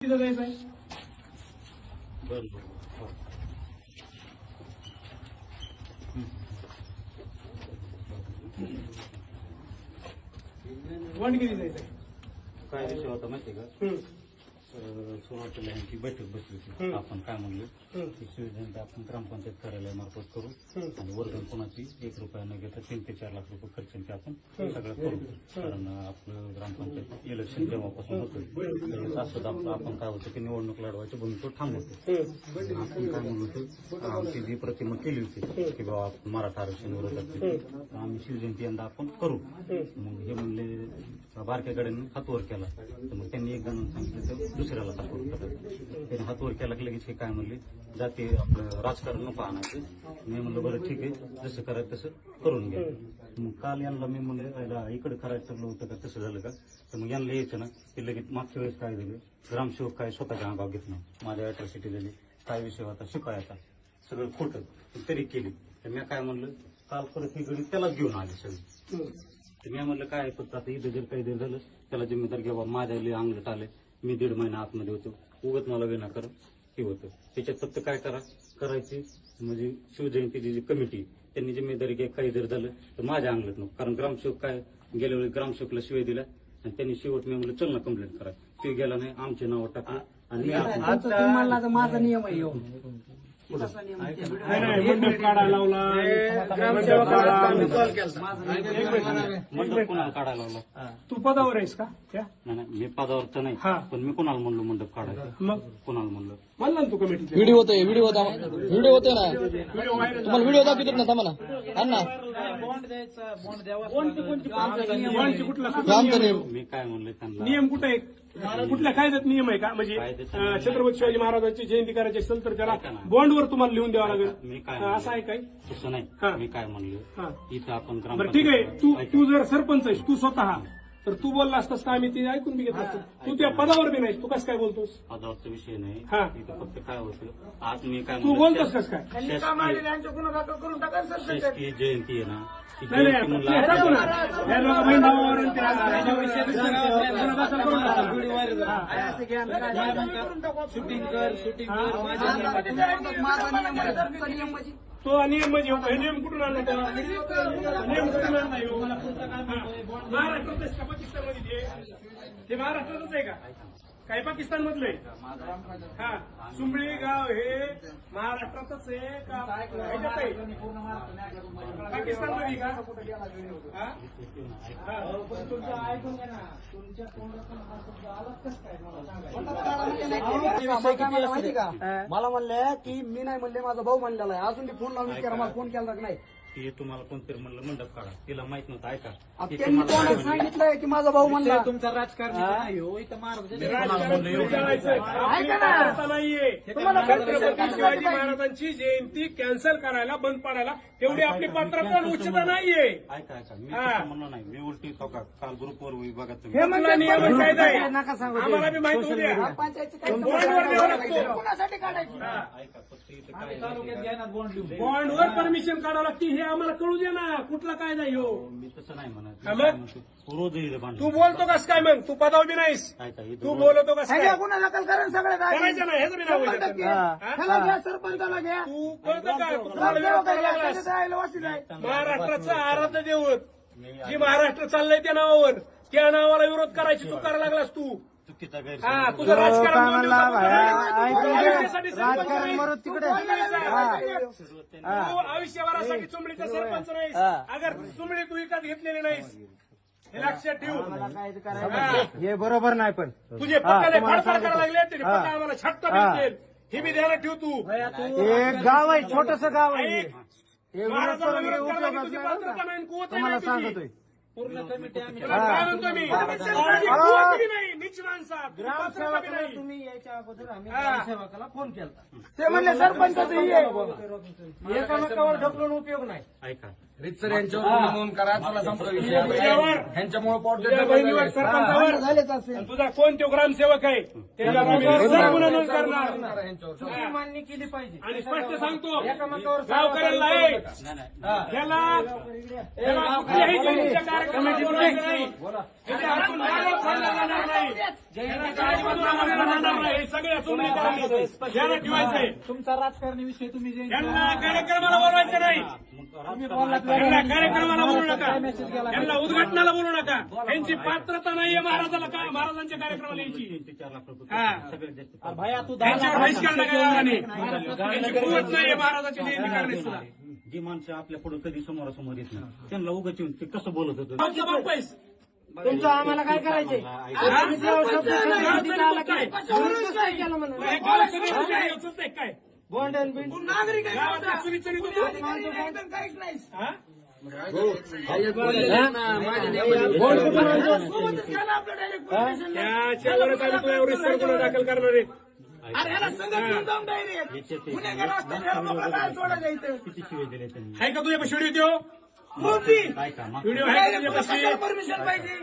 तिथं जायचं आहे बरं बरं हो. वंड किती जायचं आहे काय विषय होता माहिती आहे का हम्म, अं, सुरुवातीला यांची बैठक बसली होती. हम्म. आपण काय म्हणलं? की सुविधांचा आपण ग्रामपंचायत कार्यालयामार्फत करू हम्म. आणि वर्गण कोणाची? एक रुपया न घेता तीन ते चार लाख रुपये खर्चांचे आपण. सगळं करू. कारण आपलं ग्रामपंचायत इलेक्शन जेव्हापासून होतं त्यावेळेस असं आपण आपण काय होतं की निवडणूक लढवायची भूमिका थांबवतो. आपण काय म्हणत होतो? आमची जी प्रतिमा केली होती की बाबा आपण मराठा आरक्षण विरोधात तर आम्ही शिवजयंती यंदा आपण करू. मग हे म्हणले बारक्या गाड्यांनी हातवर केला. तर मग त्यांनी एक जणांना सांगितलं तर दुसऱ्याला करायचं त्यांनी हातवर केला की लगेच हे काय म्हणले जाते आपलं राजकारण नको आणायचं. मी म्हणलं बरं ठीक आहे जसं करायचं तसं करून घ्या. मग काल यांना मी म्हणलं "अयला, इकडे करायचं ठरलं होतं का? तसं झालं का? तर मग यांना यायचं ना की लगेच मागच्या वेळेस काय झालं? ग्रामसेवक काय स्वतःच्या अंगावर घेत नाही. माझ्या अॅट्रॉसिटी झाली. काय विषय होता? शिकायचा सगळं खोटं. तरी केली. तर मी काय म्हणलं काल परत ही गडी त्यालाच घेऊन आली सगळी. तर मी म्हणलं काय फक्त आता इथं जर काही जर झालं त्याला जिम्मेदार घ्यावा. माझ्या अंगलट आले मी दीड महिना आतमध्ये होतो. उगत मला विनाकारण हे होतं. त्याच्यात फक्त काय करा करायची म्हणजे शिवजयंतीची जी कमिटी त्यांनी जिम्मेदारी घ्या काही जर झालं तर माझ्या अंगलट नको. कारण ग्रामसेवक काय गेल्या वेळी ग्रामसेवकला शिवाय दिला आणि त्यांनी शेवट मी म्हणलं चल ना कंप्लेंट करा. शिव गेला नाही आमचे नाव टाकलं. आणि माझा नियम आहे काढायला लावला मंडप काढा. कोणाला काढायला लावला तू पदावर आहेस का मी पदावर तर नाही हा. पण मी कोणाला म्हणलो मंडप काढायचं मग कोणाला म्हणलं म्हणला ना तू कमिटी व्हिडिओ होतोय व्हिडिओ होता. व्हिडिओ होतोय ना? तुम्हाला व्हिडिओ दाखवतो ना थांबा ना. अण्णा कुठला? आमचा नियम. मी काय म्हणलं त्यांना? नियम कुठे आहे? कुठल्या कायद्यात नियम आहे का? म्हणजे छत्रपती शिवाजी महाराजांची जयंती करायची असेल तर त्याला. बॉन्डवर तुम्हाला लिहून द्यावं लागेल. मी काय असं आहे काय? तसं. नाही. मी काय म्हणलं हा. इथं आपण ठीक आहे. तू तू जर सरपंच आहेस तू स्वतः तर तू बोलला असतास तर आम्ही ते ऐकून बी घेतलं असतं तू त्या पदावर बी नाहीस तू कसं काय बोलतोस पदावरचा विषय नाही हा. इथं फक्त काय होतं आज मी काय तू बोलतोस कसं काय शासकीय शासकीय जयंती आहे ना नाही नाही हे. हे करून टाका. हा. शूटिंग कर शूटिंग कर माझ्या माझा नियम आहे तुमचा नियम म्हणजे तो नियम म्हणजे हो, हे नियम कुठून आणला तो नियम कुठून आणला ह्यो? मला महाराष्ट्रातच का पाकिस्तानमध्ये ते? ते महाराष्ट्रातच आहे का काय पाकिस्तान मधलं आहे हा सुंबळी गाव हे महाराष्ट्रातच आहे का आहे? पाकिस्तानमध्ये का हा? हा. माहिती काय मला म्हणले की मी नाही म्हणले माझा भाऊ म्हणलेला आहे. अजून फोन लावून विचारा मला फोन केला नाही. ती तुम्हाला कोणतरी म्हणलं मंडप काढा. तिला माहीत नव्हतं ऐका. आता ती त्यांनी तुम्हाला कोणाला काय म्हणली? सांगितलंय की माझा भाऊ म्हणला? तुमचा राजकारणी नाही हो इथं राजकारण ऐका ना. छत्रपती शिवाजी महाराजांची जयंती कॅन्सल करायला बंद पाडायला तेवढी आपली पात्रता आणि उच्चता नाहीये. ऐका ऐका मी हा. तसं म्हणलं नाही. मी उलटी तो का काल ग्रुपवर विभागात तुम्ही. हे कुठला म्हणतात नियम आणि कायदा आहे नका सांगू. ते. आम्हाला बी माहीत होऊ द्या. पंचायतची काही बॉन्डवर द्यावं लागतो कोणासाठी काढायची? ऐका फक्त इथं काय आहे? माहिती आहे का? बॉन्डवर परमिशन काढावं लागते हे आम्हाला कळू दे ना कुठला कायदा आहे ह्यो? मी तसं नाही म्हणत. हा, मग? तू बोलतो कस काय मग? तू पदावर बी नाहीस. तू बोलतो कस काय? ह्याला गुन्हा दाखल करा सगळे करायचं बी नाव शंभर. ह्याला घ्या सरपंचाला घ्या. तू कळतं का? करायला लागलास? महाराष्ट्राचं आराध्य देवत. जी महाराष्ट्र चाललंय त्या नावावर. त्या नावाला विरोध करायची तू करायला लागलास तू. चुकीचा हा तुझं राजकारण दोन दिवसापासून आहे. ऐकून आयुष्यासाठी सरपंच राजकारण नाहीस. मरत तिकडे. तू बोलायचं. हा. तू आयुष्यभरासाठी चुंबडीचा सरपंच नाहीस हा. अगर चुंबडी तू विकत घेतलेली नाहीस हे लक्षात ठेव काय ते करायचं. हा. हे बरोबर नाही पण तुझे पक्काने फाडफाड करायला लागले तरी पक्का आम्हाला छट्ट भेटतील हे बी ध्यानात ठेव तू एक गाव आहे छोटस गाव आहे ऐक. हे विरोध महाराजांना करून विरोध उपयोग करणारी तुझी नाही बरं पात्रता का? नाही, कुवत तुम्हाला नाही तुझी. सांगतोय तुला काय म्हणतो मी नीच माणसा तुझी पात्रता बी ग्रामसेवकाला नाही? तुम्ही यायच्या अगोदर आम्ही हा. ग्रामसेवकाला फोन केला ते म्हणले सरपंच एकामेकावर ढकलून उपयोग नाही. ऐका. रितसर यांच्यावर नोंद करा. चला संपला विषय. ह्यांच्यामुळे पोट तुझ्या बहिणीवर सरपंचावर. झालेच असेल. तुझा कोण? तो ग्रामसेवक आहे. गुन्हा नोंद करणार. चुकी मान्य केली पाहिजे. आणि स्पष्ट सांगतो. एकामेकावर गावकऱ्यांना नाही याला याला कुठल्याही नाही. याला ठेवायचंय तुमचा तुम्ही जे यांना कार्यक्रमाला बोलवायचं नाही. यांना कार्यक्रमाला बोलू नका. यांना उद्घाटनाला बोलू नका. यांची पात्रता नाहीये महाराजाला का महाराजांच्या कार्यक्रमाला यायची. हा. भया तू त्यांच्यावर बहिष्कार कुवत नाहीये महाराजाची जी माणसं आपल्या पुढे कधी समोरासमोर येत नाही. त्यांना उगाच येऊन ते कसं बोलत होतं. तुमचं आम्हाला काय करायचंय. हे? काय? Bond and bind. बोल. हा? त्याच्यावरच आम्ही गुन्हा दाखल करणार आहे? का तुझ्या देऊ व्हिडिओ आहे का तुझ्यापाशी